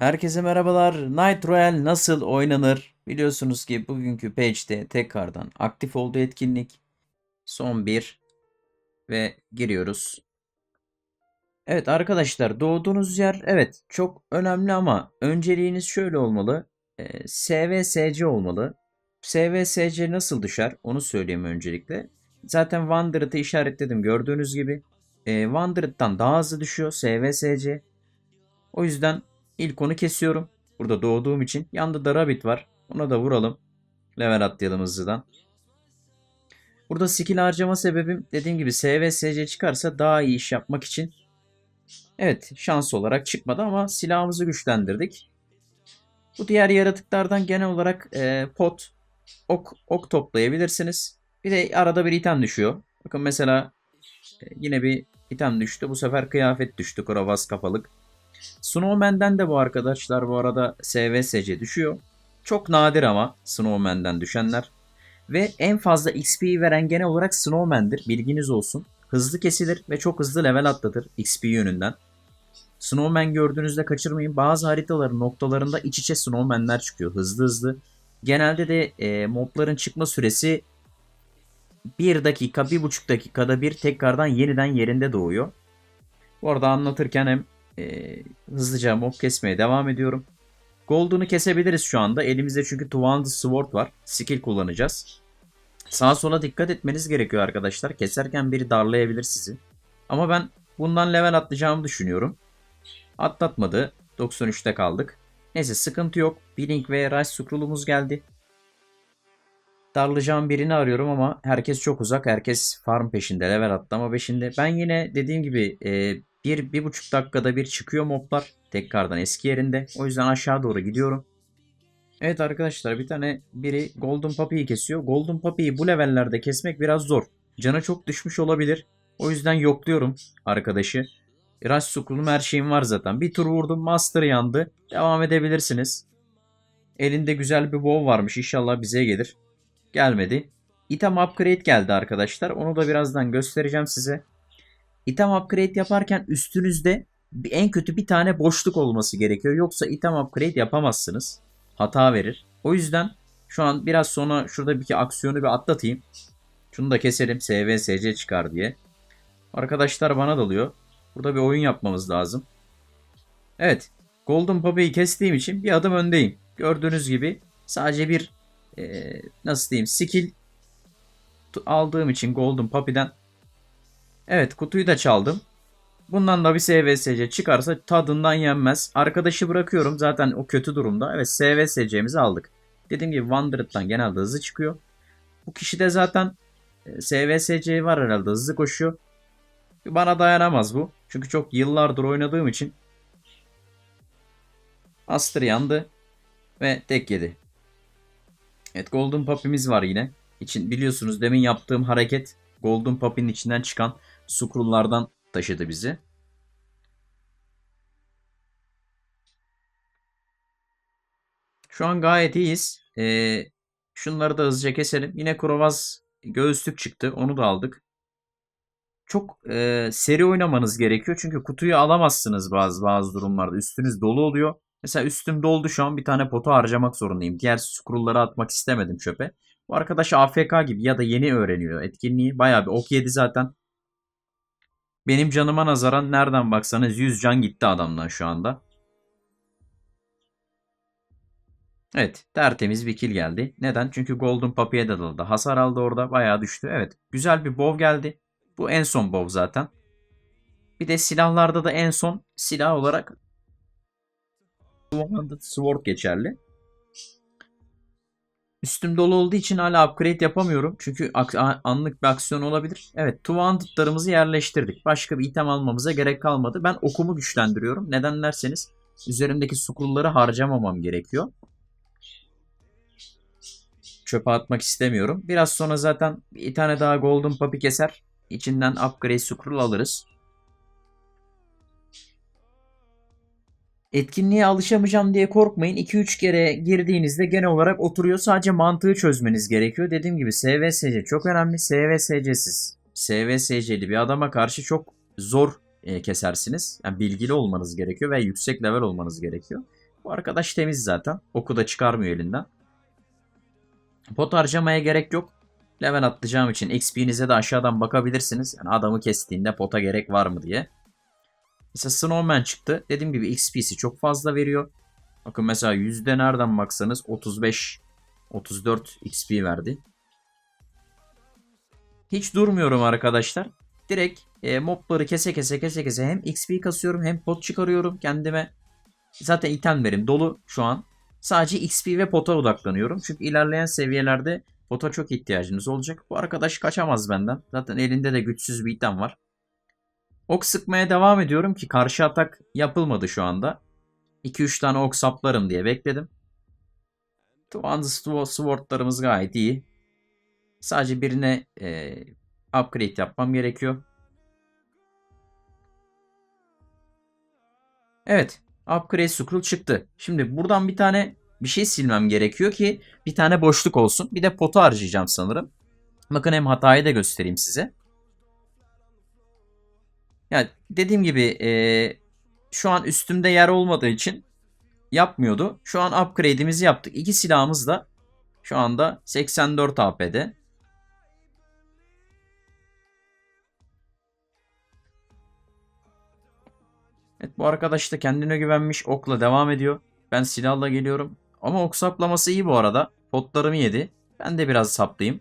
Herkese merhabalar. Night Royale nasıl oynanır? Biliyorsunuz ki bugünkü page'de tekrardan aktif oldu etkinlik. Son bir ve giriyoruz. Evet arkadaşlar doğduğunuz yer evet çok önemli ama önceliğiniz şöyle olmalı. Ee, SVSC olmalı. SVSC nasıl düşer onu söyleyeyim öncelikle. Zaten Wandered'ı işaretledim gördüğünüz gibi. Ee, Wandered'dan daha hızlı düşüyor SVSC. O yüzden ilk onu kesiyorum. Burada doğduğum için. Yanında da Rabbit var. Ona da vuralım. Level atlayalım hızlıdan. Burada skill harcama sebebim dediğim gibi SVSC çıkarsa daha iyi iş yapmak için. Evet şans olarak çıkmadı ama silahımızı güçlendirdik. Bu diğer yaratıklardan genel olarak e, pot, ok, ok toplayabilirsiniz. Bir de arada bir item düşüyor. Bakın mesela e, yine bir item düştü. Bu sefer kıyafet düştü. Krovaz kafalık. Snowman'den de bu arkadaşlar bu arada SVSC düşüyor. Çok nadir ama Snowman'den düşenler. Ve en fazla XP'yi veren genel olarak Snowman'dir. Bilginiz olsun. Hızlı kesilir ve çok hızlı level atlatır XP yönünden. Snowman gördüğünüzde kaçırmayın. Bazı haritaların noktalarında iç içe Snowman'ler çıkıyor hızlı hızlı. Genelde de e, mobların çıkma süresi 1 dakika, 1,5 dakikada bir tekrardan yeniden yerinde doğuyor. Bu arada anlatırken hem e, hızlıca mob kesmeye devam ediyorum. Golden'ı kesebiliriz şu anda. Elimizde çünkü Two Sword var. Skill kullanacağız. Sağa sola dikkat etmeniz gerekiyor arkadaşlar. Keserken biri darlayabilir sizi. Ama ben bundan level atlayacağımı düşünüyorum. Atlatmadı. 93'te kaldık. Neyse sıkıntı yok. Blink ve Rice Scroll'umuz geldi. Darlayacağım birini arıyorum ama herkes çok uzak. Herkes farm peşinde, level atlama peşinde. Ben yine dediğim gibi e, bir, bir buçuk dakikada bir çıkıyor moblar. Tekrardan eski yerinde. O yüzden aşağı doğru gidiyorum. Evet arkadaşlar bir tane biri Golden Puppy'yi kesiyor. Golden Puppy'yi bu levellerde kesmek biraz zor. Canı çok düşmüş olabilir. O yüzden yokluyorum arkadaşı. Rush Scroll'um her şeyim var zaten. Bir tur vurdum Master yandı. Devam edebilirsiniz. Elinde güzel bir bow varmış. İnşallah bize gelir. Gelmedi. Item upgrade geldi arkadaşlar. Onu da birazdan göstereceğim size. Item upgrade yaparken üstünüzde en kötü bir tane boşluk olması gerekiyor. Yoksa item upgrade yapamazsınız. Hata verir. O yüzden şu an biraz sonra şurada bir aksiyonu bir atlatayım. Şunu da keselim. SVSC çıkar diye. Arkadaşlar bana dalıyor. Burada bir oyun yapmamız lazım. Evet. Golden Puppy'yi kestiğim için bir adım öndeyim. Gördüğünüz gibi sadece bir e, nasıl diyeyim skill aldığım için Golden Puppy'den Evet kutuyu da çaldım. Bundan da bir SVSC çıkarsa tadından yenmez. Arkadaşı bırakıyorum zaten o kötü durumda. Evet SVSC'mizi aldık. Dediğim gibi Wandered'dan genelde hızlı çıkıyor. Bu kişi de zaten e, SVSC var herhalde hızlı koşuyor. Bana dayanamaz bu. Çünkü çok yıllardır oynadığım için. Astır yandı. Ve tek yedi. Evet Golden Puppy'miz var yine. İçin biliyorsunuz demin yaptığım hareket Golden Puppy'nin içinden çıkan Scroll'lardan taşıdı bizi. Şu an gayet iyiyiz. Ee, şunları da hızlıca keselim. Yine Krovaz göğüslük çıktı. Onu da aldık. Çok e, seri oynamanız gerekiyor. Çünkü kutuyu alamazsınız bazı bazı durumlarda. Üstünüz dolu oluyor. Mesela üstüm doldu şu an bir tane potu harcamak zorundayım. Diğer scroll'ları atmak istemedim çöpe. Bu arkadaş AFK gibi ya da yeni öğreniyor etkinliği. Bayağı bir ok yedi zaten. Benim canıma nazaran nereden baksanız 100 can gitti adamdan şu anda. Evet tertemiz bir kill geldi. Neden? Çünkü Golden Puppy'ye de daldı. Hasar aldı orada bayağı düştü. Evet güzel bir bow geldi. Bu en son bow zaten. Bir de silahlarda da en son silah olarak Sword geçerli. Üstüm dolu olduğu için hala upgrade yapamıyorum. Çünkü anlık bir aksiyon olabilir. Evet Two yerleştirdik. Başka bir item almamıza gerek kalmadı. Ben okumu güçlendiriyorum. Neden derseniz üzerimdeki scroll'ları harcamamam gerekiyor. Çöpe atmak istemiyorum. Biraz sonra zaten bir tane daha Golden Puppy keser. İçinden upgrade scroll alırız. Etkinliğe alışamayacağım diye korkmayın. 2-3 kere girdiğinizde genel olarak oturuyor. Sadece mantığı çözmeniz gerekiyor. Dediğim gibi SVSC çok önemli. SVSC'siz, SVSC'li bir adama karşı çok zor e, kesersiniz. Yani bilgili olmanız gerekiyor ve yüksek level olmanız gerekiyor. Bu arkadaş temiz zaten. Oku da çıkarmıyor elinden. Pot harcamaya gerek yok. Level atlayacağım için XP'nize de aşağıdan bakabilirsiniz. Yani adamı kestiğinde pota gerek var mı diye. Mesela Snowman çıktı. Dediğim gibi XP'si çok fazla veriyor. Bakın mesela yüzde nereden baksanız 35 34 XP verdi. Hiç durmuyorum arkadaşlar. Direkt e, mobları kese kese kese kese hem XP kasıyorum hem pot çıkarıyorum kendime. Zaten itemlerim dolu şu an. Sadece XP ve pota odaklanıyorum. Çünkü ilerleyen seviyelerde pota çok ihtiyacınız olacak. Bu arkadaş kaçamaz benden. Zaten elinde de güçsüz bir item var. Ok sıkmaya devam ediyorum ki karşı atak yapılmadı şu anda. 2-3 tane ok saplarım diye bekledim. Two Sword'larımız gayet iyi. Sadece birine e, upgrade yapmam gerekiyor. Evet. Upgrade scroll çıktı. Şimdi buradan bir tane bir şey silmem gerekiyor ki bir tane boşluk olsun. Bir de potu harcayacağım sanırım. Bakın hem hatayı da göstereyim size. Dediğim gibi e, şu an üstümde yer olmadığı için yapmıyordu. Şu an upgrade'imizi yaptık. İki silahımız da şu anda 84 AP'de. Evet bu arkadaş da kendine güvenmiş okla devam ediyor. Ben silahla geliyorum. Ama ok saplaması iyi bu arada. Potlarımı yedi. Ben de biraz saplayayım.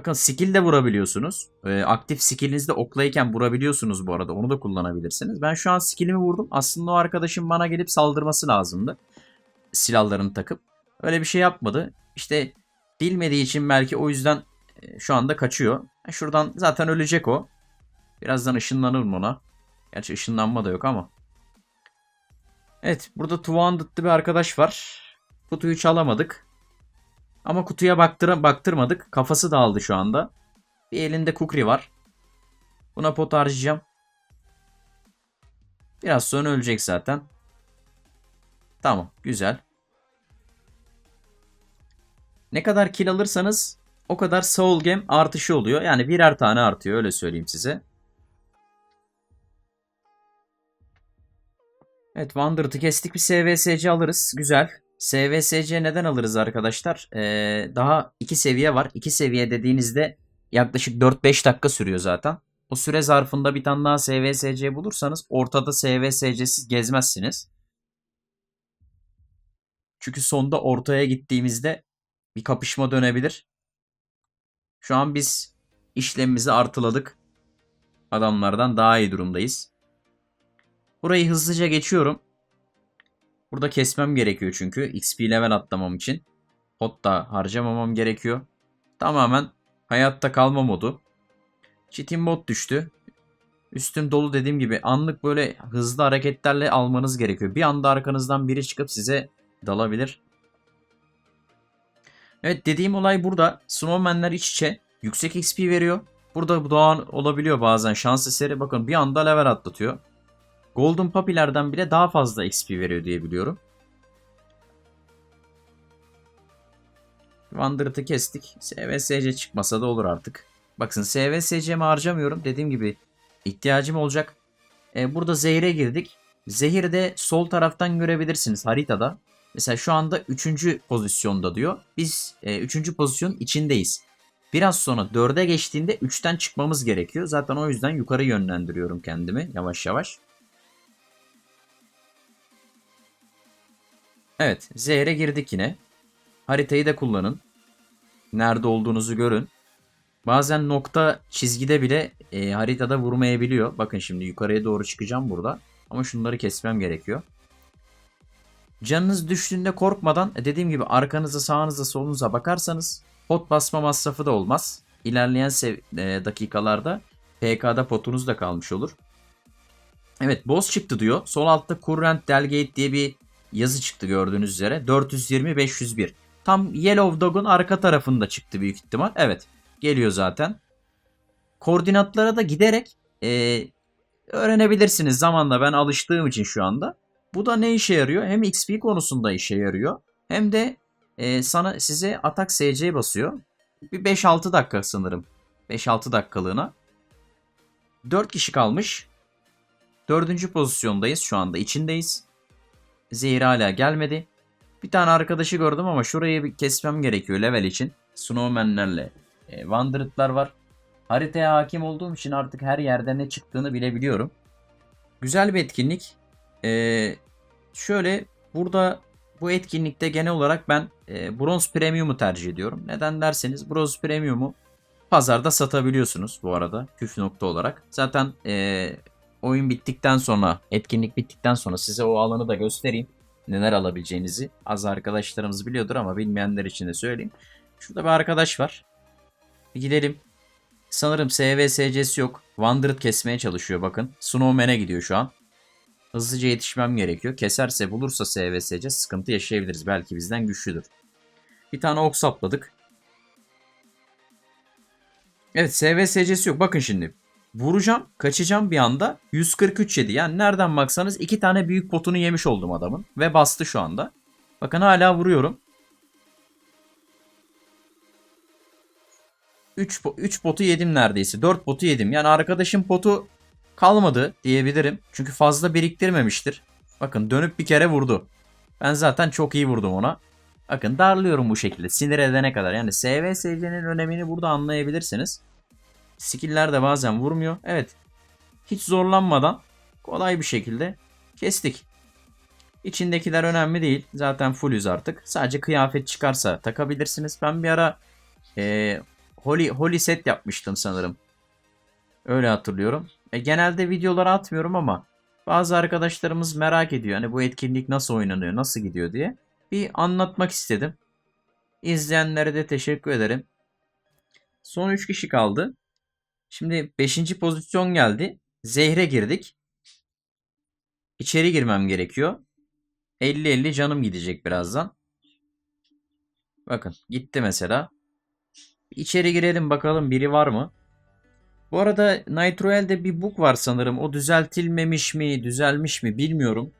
Bakın skill de vurabiliyorsunuz. Ee, aktif skillinizde oklayken vurabiliyorsunuz bu arada. Onu da kullanabilirsiniz. Ben şu an skillimi vurdum. Aslında o arkadaşın bana gelip saldırması lazımdı. Silahlarını takıp. Öyle bir şey yapmadı. İşte bilmediği için belki o yüzden e, şu anda kaçıyor. Şuradan zaten ölecek o. Birazdan ışınlanırım ona. Gerçi ışınlanma da yok ama. Evet burada Two bir arkadaş var. Kutuyu çalamadık. Ama kutuya baktıra, baktırmadık. Kafası dağıldı şu anda. Bir elinde kukri var. Buna pot harcayacağım. Biraz sonra ölecek zaten. Tamam güzel. Ne kadar kill alırsanız o kadar soul gem artışı oluyor. Yani birer tane artıyor öyle söyleyeyim size. Evet Wandered'ı kestik bir SVSC alırız. Güzel. SVSC neden alırız arkadaşlar? Ee, daha iki seviye var. İki seviye dediğinizde yaklaşık 4-5 dakika sürüyor zaten. O süre zarfında bir tane daha SVSC bulursanız ortada SVSC'siz gezmezsiniz. Çünkü sonda ortaya gittiğimizde bir kapışma dönebilir. Şu an biz işlemimizi artıladık. Adamlardan daha iyi durumdayız. Burayı hızlıca geçiyorum. Burada kesmem gerekiyor çünkü. XP level atlamam için. Pot da harcamamam gerekiyor. Tamamen hayatta kalma modu. Çitin bot düştü. Üstüm dolu dediğim gibi anlık böyle hızlı hareketlerle almanız gerekiyor. Bir anda arkanızdan biri çıkıp size dalabilir. Evet dediğim olay burada. Snowman'ler iç içe. Yüksek XP veriyor. Burada doğan olabiliyor bazen şans eseri. Bakın bir anda level atlatıyor. Golden Puppy'lerden bile daha fazla XP veriyor diye biliyorum. Wandered'ı kestik. SVSC çıkmasa da olur artık. Bakın SVSC'mi harcamıyorum. Dediğim gibi ihtiyacım olacak. Ee, burada zehire girdik. Zehirde sol taraftan görebilirsiniz haritada. Mesela şu anda 3. pozisyonda diyor. Biz 3. E, pozisyon içindeyiz. Biraz sonra 4'e geçtiğinde 3'ten çıkmamız gerekiyor. Zaten o yüzden yukarı yönlendiriyorum kendimi yavaş yavaş. Evet, zehre girdik yine. Haritayı da kullanın. Nerede olduğunuzu görün. Bazen nokta çizgide bile e, haritada vurmayabiliyor. Bakın şimdi yukarıya doğru çıkacağım burada. Ama şunları kesmem gerekiyor. Canınız düştüğünde korkmadan e, dediğim gibi arkanıza sağınıza solunuza bakarsanız pot basma masrafı da olmaz. İlerleyen e, dakikalarda PK'da potunuz da kalmış olur. Evet boss çıktı diyor. Sol altta Current Delgate diye bir yazı çıktı gördüğünüz üzere. 420-501. Tam Yellow Dog'un arka tarafında çıktı büyük ihtimal. Evet geliyor zaten. Koordinatlara da giderek e, öğrenebilirsiniz zamanla ben alıştığım için şu anda. Bu da ne işe yarıyor? Hem XP konusunda işe yarıyor. Hem de e, sana size atak SC basıyor. Bir 5-6 dakika sanırım. 5-6 dakikalığına. 4 kişi kalmış. Dördüncü pozisyondayız şu anda. içindeyiz. Zehir hala gelmedi. Bir tane arkadaşı gördüm ama şurayı bir kesmem gerekiyor level için. Snowman'lerle e, Wandered'lar var. Haritaya hakim olduğum için artık her yerde ne çıktığını bilebiliyorum. Güzel bir etkinlik. Ee, şöyle burada bu etkinlikte genel olarak ben e, bronz premium'u tercih ediyorum. Neden derseniz bronz premium'u pazarda satabiliyorsunuz bu arada püf nokta olarak. Zaten e, oyun bittikten sonra, etkinlik bittikten sonra size o alanı da göstereyim. Neler alabileceğinizi. Az arkadaşlarımız biliyordur ama bilmeyenler için de söyleyeyim. Şurada bir arkadaş var. Bir gidelim. Sanırım SVSC'si yok. Wandered kesmeye çalışıyor bakın. Snowman'e gidiyor şu an. Hızlıca yetişmem gerekiyor. Keserse bulursa SVSC sıkıntı yaşayabiliriz. Belki bizden güçlüdür. Bir tane ok sapladık. Evet SVSC'si yok. Bakın şimdi. Vuracağım. Kaçacağım bir anda. 143 yedi. Yani nereden baksanız iki tane büyük potunu yemiş oldum adamın. Ve bastı şu anda. Bakın hala vuruyorum. 3 3 potu yedim neredeyse. 4 potu yedim. Yani arkadaşım potu kalmadı diyebilirim. Çünkü fazla biriktirmemiştir. Bakın dönüp bir kere vurdu. Ben zaten çok iyi vurdum ona. Bakın darlıyorum bu şekilde sinir edene kadar. Yani SVSC'nin önemini burada anlayabilirsiniz. Skill'ler de bazen vurmuyor. Evet. Hiç zorlanmadan kolay bir şekilde kestik. İçindekiler önemli değil. Zaten fullüz artık. Sadece kıyafet çıkarsa takabilirsiniz. Ben bir ara e, Holy, Holy set yapmıştım sanırım. Öyle hatırlıyorum. E, genelde videoları atmıyorum ama bazı arkadaşlarımız merak ediyor. Hani bu etkinlik nasıl oynanıyor, nasıl gidiyor diye. Bir anlatmak istedim. İzleyenlere de teşekkür ederim. Son 3 kişi kaldı. Şimdi 5. pozisyon geldi. Zehre girdik. İçeri girmem gerekiyor. 50-50 canım gidecek birazdan. Bakın gitti mesela. İçeri girelim bakalım biri var mı? Bu arada Nitroel'de bir bug var sanırım. O düzeltilmemiş mi, düzelmiş mi bilmiyorum.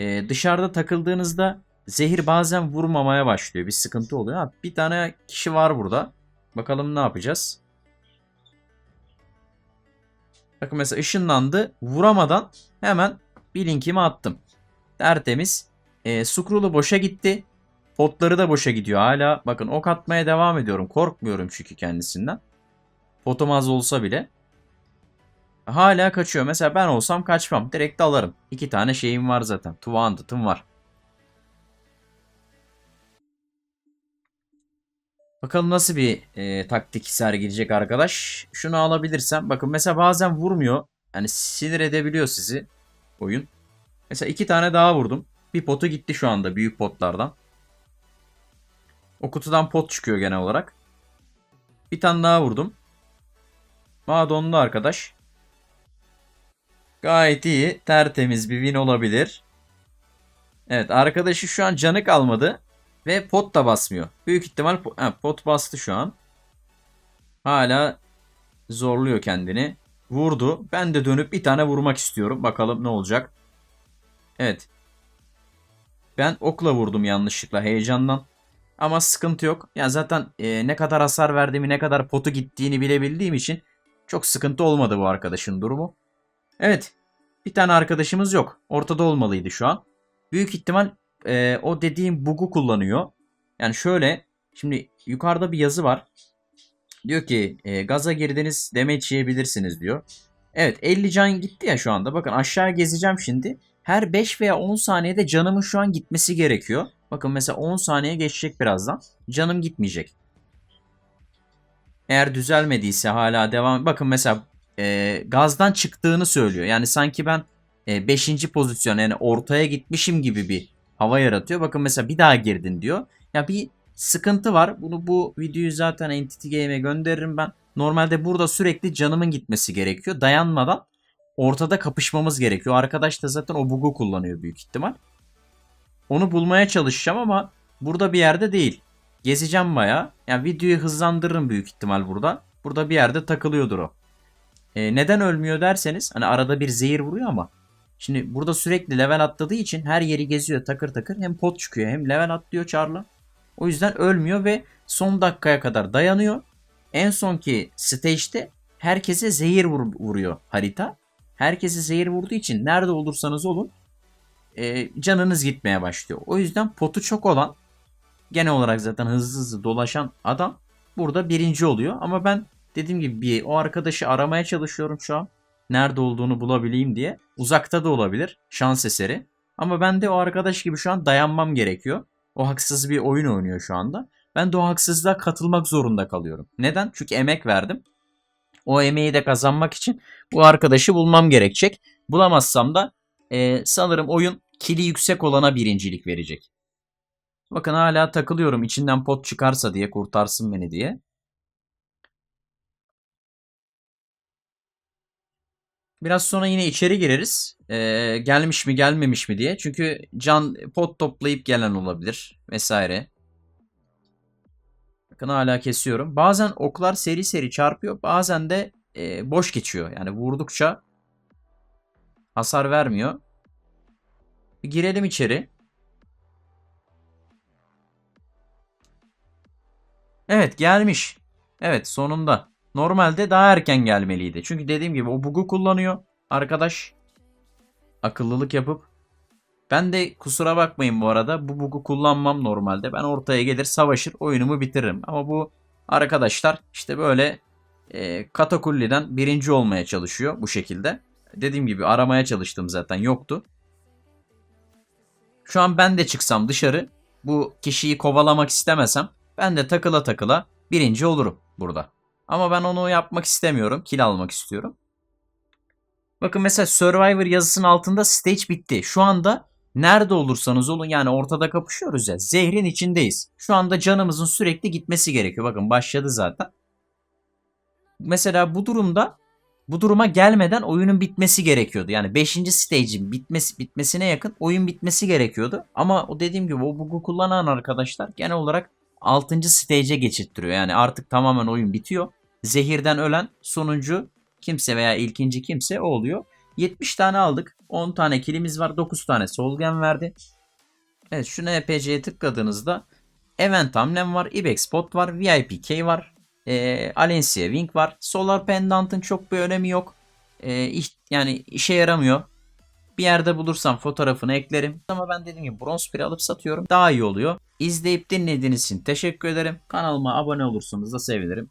Ee, dışarıda takıldığınızda zehir bazen vurmamaya başlıyor. Bir sıkıntı oluyor. Ha, bir tane kişi var burada. Bakalım ne yapacağız. Bakın mesela ışınlandı. Vuramadan hemen bir linkimi attım. Tertemiz. E, Skrul'u boşa gitti. Potları da boşa gidiyor hala. Bakın ok atmaya devam ediyorum. Korkmuyorum çünkü kendisinden. Potum az olsa bile. Hala kaçıyor. Mesela ben olsam kaçmam. Direkt alırım. İki tane şeyim var zaten. Tuvandat'ım var. Bakalım nasıl bir e, taktik sergileyecek arkadaş. Şunu alabilirsem. Bakın mesela bazen vurmuyor. Yani sinir edebiliyor sizi oyun. Mesela iki tane daha vurdum. Bir potu gitti şu anda büyük potlardan. O kutudan pot çıkıyor genel olarak. Bir tane daha vurdum. Madonlu arkadaş. Gayet iyi. Tertemiz bir win olabilir. Evet arkadaşı şu an canı kalmadı. Ve pot da basmıyor. Büyük ihtimal ha, pot bastı şu an. Hala zorluyor kendini. Vurdu. Ben de dönüp bir tane vurmak istiyorum. Bakalım ne olacak. Evet. Ben okla vurdum yanlışlıkla heyecandan. Ama sıkıntı yok. Ya zaten e, ne kadar hasar verdiğimi, ne kadar potu gittiğini bilebildiğim için çok sıkıntı olmadı bu arkadaşın durumu. Evet. Bir tane arkadaşımız yok. Ortada olmalıydı şu an. Büyük ihtimal e, o dediğim bug'u kullanıyor. Yani şöyle. Şimdi yukarıda bir yazı var. Diyor ki e, gaza girdiniz damage yiyebilirsiniz diyor. Evet 50 can gitti ya şu anda. Bakın aşağı gezeceğim şimdi. Her 5 veya 10 saniyede canımın şu an gitmesi gerekiyor. Bakın mesela 10 saniye geçecek birazdan. Canım gitmeyecek. Eğer düzelmediyse hala devam. Bakın mesela e, gazdan çıktığını söylüyor. Yani sanki ben 5. E, pozisyon yani ortaya gitmişim gibi bir hava yaratıyor. Bakın mesela bir daha girdin diyor. Ya bir sıkıntı var. Bunu bu videoyu zaten Entity Game'e gönderirim ben. Normalde burada sürekli canımın gitmesi gerekiyor. Dayanmadan ortada kapışmamız gerekiyor. Arkadaş da zaten o bug'u kullanıyor büyük ihtimal. Onu bulmaya çalışacağım ama burada bir yerde değil. Gezeceğim baya. Yani videoyu hızlandırırım büyük ihtimal burada. Burada bir yerde takılıyordur o. Ee, neden ölmüyor derseniz hani arada bir zehir vuruyor ama Şimdi burada sürekli level atladığı için her yeri geziyor takır takır. Hem pot çıkıyor hem level atlıyor Char'la. O yüzden ölmüyor ve son dakikaya kadar dayanıyor. En sonki stage'de herkese zehir vur vuruyor harita. Herkese zehir vurduğu için nerede olursanız olun e, canınız gitmeye başlıyor. O yüzden potu çok olan genel olarak zaten hızlı hızlı dolaşan adam burada birinci oluyor. Ama ben dediğim gibi bir o arkadaşı aramaya çalışıyorum şu an. Nerede olduğunu bulabileyim diye. Uzakta da olabilir. Şans eseri. Ama ben de o arkadaş gibi şu an dayanmam gerekiyor. O haksız bir oyun oynuyor şu anda. Ben de o haksızlığa katılmak zorunda kalıyorum. Neden? Çünkü emek verdim. O emeği de kazanmak için bu arkadaşı bulmam gerekecek. Bulamazsam da e, sanırım oyun kili yüksek olana birincilik verecek. Bakın hala takılıyorum içinden pot çıkarsa diye kurtarsın beni diye. Biraz sonra yine içeri gireriz. Ee, gelmiş mi gelmemiş mi diye. Çünkü can pot toplayıp gelen olabilir vesaire. Bakın hala kesiyorum. Bazen oklar seri seri çarpıyor. Bazen de e, boş geçiyor. Yani vurdukça hasar vermiyor. Bir girelim içeri. Evet gelmiş. Evet sonunda. Normalde daha erken gelmeliydi. Çünkü dediğim gibi o bug'u kullanıyor. Arkadaş akıllılık yapıp ben de kusura bakmayın bu arada bu bug'u kullanmam normalde. Ben ortaya gelir savaşır oyunumu bitiririm. Ama bu arkadaşlar işte böyle e, katakulliden birinci olmaya çalışıyor bu şekilde. Dediğim gibi aramaya çalıştım zaten yoktu. Şu an ben de çıksam dışarı bu kişiyi kovalamak istemesem ben de takıla takıla birinci olurum burada. Ama ben onu yapmak istemiyorum. Kill almak istiyorum. Bakın mesela Survivor yazısının altında stage bitti. Şu anda nerede olursanız olun yani ortada kapışıyoruz ya. Zehrin içindeyiz. Şu anda canımızın sürekli gitmesi gerekiyor. Bakın başladı zaten. Mesela bu durumda bu duruma gelmeden oyunun bitmesi gerekiyordu. Yani 5. stage'in bitmesi bitmesine yakın oyun bitmesi gerekiyordu. Ama o dediğim gibi o bug'u kullanan arkadaşlar genel olarak 6. stage'e geçirttiriyor. Yani artık tamamen oyun bitiyor. Zehirden ölen sonuncu kimse veya ilkinci kimse o oluyor. 70 tane aldık. 10 tane kilimiz var. 9 tane solgen verdi. Evet şu NPC'ye tıkladığınızda Event hamlem var. Ibex spot var. VIP key var. E, Alencia Wing var. Solar Pendant'ın çok bir önemi yok. E, iş- yani işe yaramıyor. Bir yerde bulursam fotoğrafını eklerim. Ama ben dediğim gibi bronz piri alıp satıyorum. Daha iyi oluyor. İzleyip dinlediğiniz için teşekkür ederim. Kanalıma abone olursanız da sevinirim.